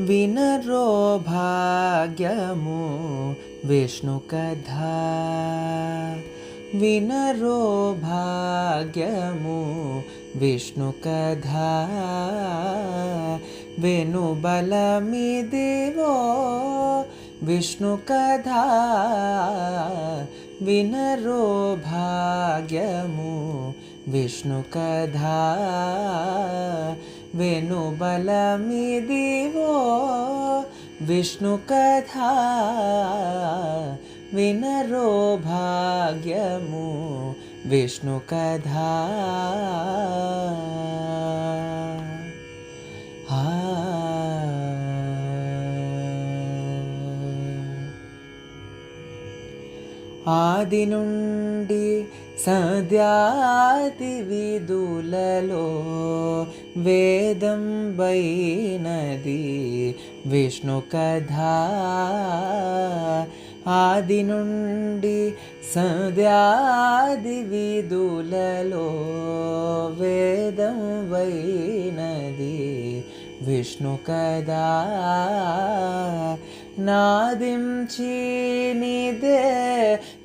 వినరో భాగ్యము విష్ణు కథ వినరో భాగ్యము విష్ణు కథ వెను బలమిదివో విష్ణు కథ వినరో భాగ్యము विणुबलमि दिवो विष्णुकथा विनरो भाग्यमु विष्णुकधा ह ఆది నుండి సద్యాతి విధులలో వేదం బైనది విష్ణు కథ. ఆది నుండి సద్యాది విధులలో వేదం వైనది విష్ణు కదా నాదించి నిదే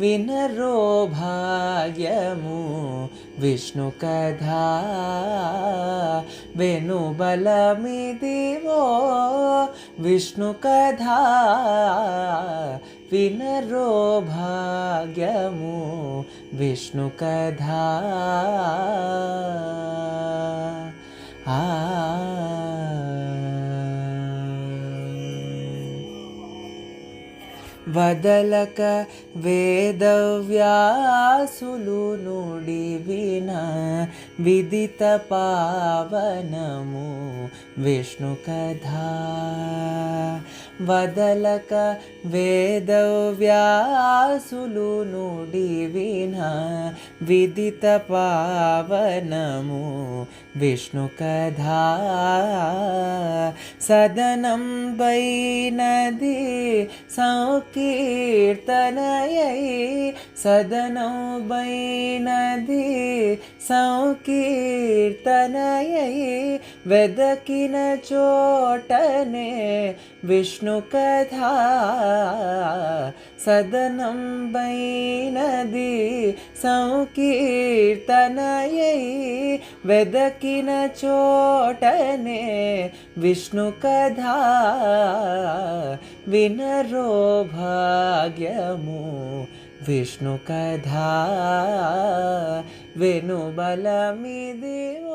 विनरोभाग्यमु विष्णुकधा वेणुबलमि विष्णुकथा विष्णुकधा विनरोभाग्यमु विष्णुकथा వదలక వేదవ్యాసులు నుడి విన విదిత పావనము విష్ణు కథ. వదలక వేదవ్యాసులు నుడి విన విదిత పావనము. విష్ణు కథా సదనం బైనది సంకీర్తనయై సదనం బైనది సంకీర్తనయై వెదకిన చోటనే విష్ణు కథ సదనం బైనది సంకీర్తనయై వెదకిన చోటనే విష్ణు కథ వినరో భాగ్యము విష్ణు కథ వెను బలమిదివో